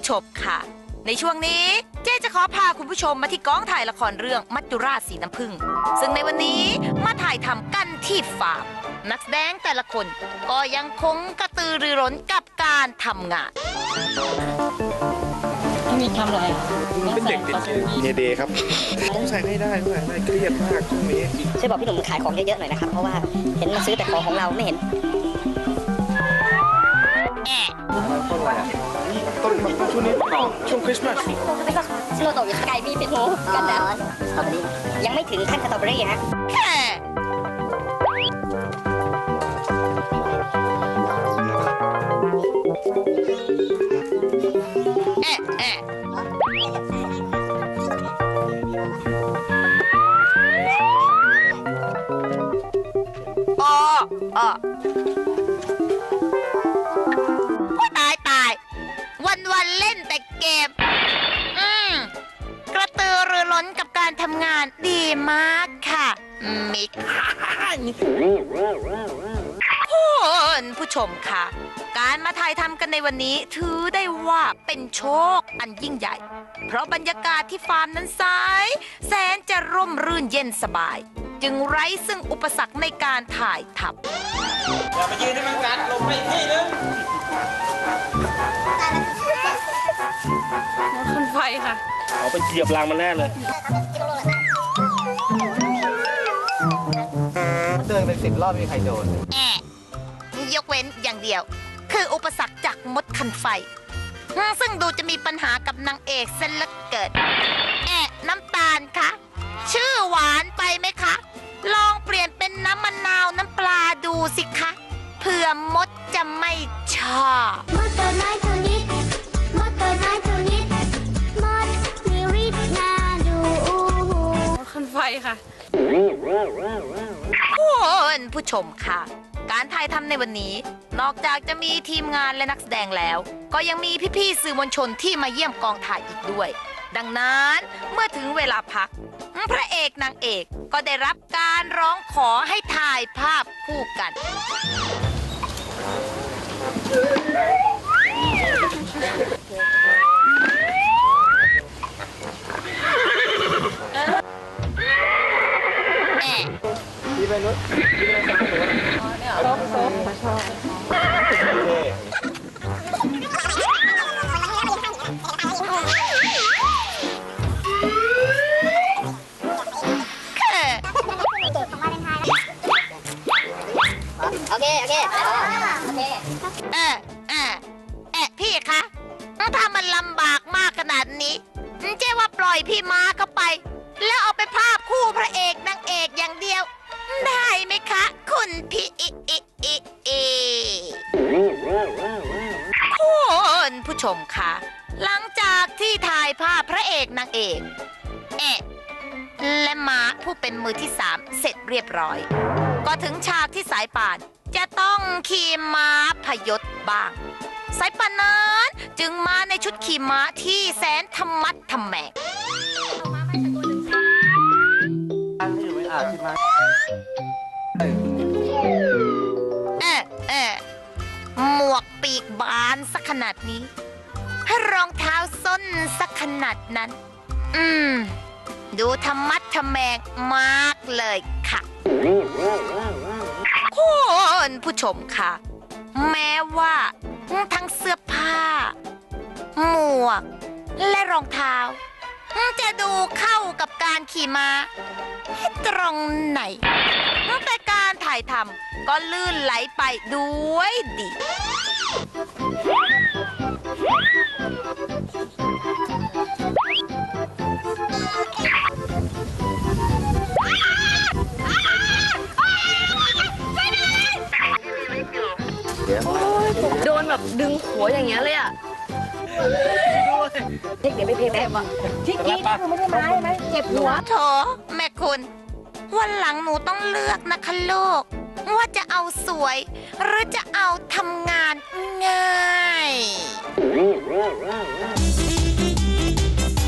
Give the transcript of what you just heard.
ผู้ชมค่ะ ในช่วงนี้เจ๊จะขอพาคุณผู้ชมมาที่กองถ่ายละครเรื่องมัจจุราชสีน้ำผึ้งซึ่งในวันนี้มาถ่ายทำกันที่ฟาร์มนักแสดงแต่ละคนก็ยังคงกระตือรือร้นกับการทำงานพี่มีทำอะไรเป็นเด็กติดเนเดย์ครับ ต้องใส่ให้ได้ต้องใส่ให้ได้เครียดมากช่วงนี้ช่วยบอกพี่หนุ่มขายของเยอะๆหน่อยนะครับ เพราะว่าเห็นมาซื้อแต่ของของเราไม่เห็นแอะ ต้นต้นช่วงนี้ช่วงคริสต์มาสไม่ก็โนโตะอยู่ไกลมีเป็นหูกันแล้วสตรอเบอรี่ยังไม่ถึงขั้นสตรอเบอรี่ฮะแค่ เล่นแต่เกม อืม กระตือรือร้นกับการทำงานดีมากค่ะ มิกคุณผู้ชมค่ะ การมาถ่ายทำกันในวันนี้ถือได้ว่าเป็นโชคอันยิ่งใหญ่ เพราะบรรยากาศที่ฟาร์มนั้นสายแสนจะร่มรื่นเย็นสบาย จึงไร้ซึ่งอุปสรรคในการถ่ายทำอย่ามายืนให้มันกัดลงไปที่นึง คันไฟค่ะ เอาไปเหยียบรางมันแน่เลยเดินเป็นสิบรอบไม่มีใครโดนแอะยกเว้นอย่างเดียว คืออุปสรรคจากมดคันไฟ ซึ่งดูจะมีปัญหากับนางเอกเส้นเหละเกิด แอะน้ำตาลคะ ชื่อหวานไปไหมคะ ลองเปลี่ยนเป็นน้ำมะนาวน้ำปลาดูสิคะเผื่อมดจะไม่ชอบ คันไฟค่ะ คุณผู้ชมค่ะ การถ่ายทำในวันนี้ นอกจากจะมีทีมงานและนักแสดงแล้ว ก็ยังมีพี่ๆสื่อมวลชนที่มาเยี่ยมกองถ่ายอีกด้วย ดังนั้นเมื่อถึงเวลาพัก พระเอกนางเอกก็ได้รับการร้องขอให้ถ่ายภาพคู่กัน โอเค โอเคโอเคโอเออเออเอะพี่คะถ้ามันลำบากมากขนาดนี้เจ๊ว่าปล่อยพี่ม้าเข้าไป แล้วเอาไปภาพคู่พระเอกนางเอกอย่างเดียว ได้ไหมคะ คุณพี่อิอิอิอิคุณผู้ชมคะ หลังจากที่ถ่ายภาพพระเอกนางเอก เอะและม้าผู้เป็นมือที่สามเสร็จเรียบร้อย ก็ถึงฉากที่สายป่าน จะต้องขี่ม้าพยศบ้าง สายป่านนั้นจึงมาในชุดขี่ม้าที่แสนธรรมัดทำแมง ขนาดนี้ ให้รองเท้าส้นสักขนาดนั้น อืม ดูธรรมัดทำแมงมากเลยค่ะคุณผู้ชมค่ะ แม้ว่าทั้งเสื้อผ้า หมวก และรองเท้า จะดูเข้ากับการขี่ม้าตรงไหน แต่การถ่ายทำก็ลื่นไหลไปด้วยดี อย่างเงี้ยเลยอะเทคนิคไม่เพียงแต่ว่าที่กี้นี่คือไม่ได้ไม้ไหมเจ็บหัวโถแม่คุณ วันหลังหนูต้องเลือกนะคะลูก ว่าจะเอาสวย หรือจะเอาทำงานง่าย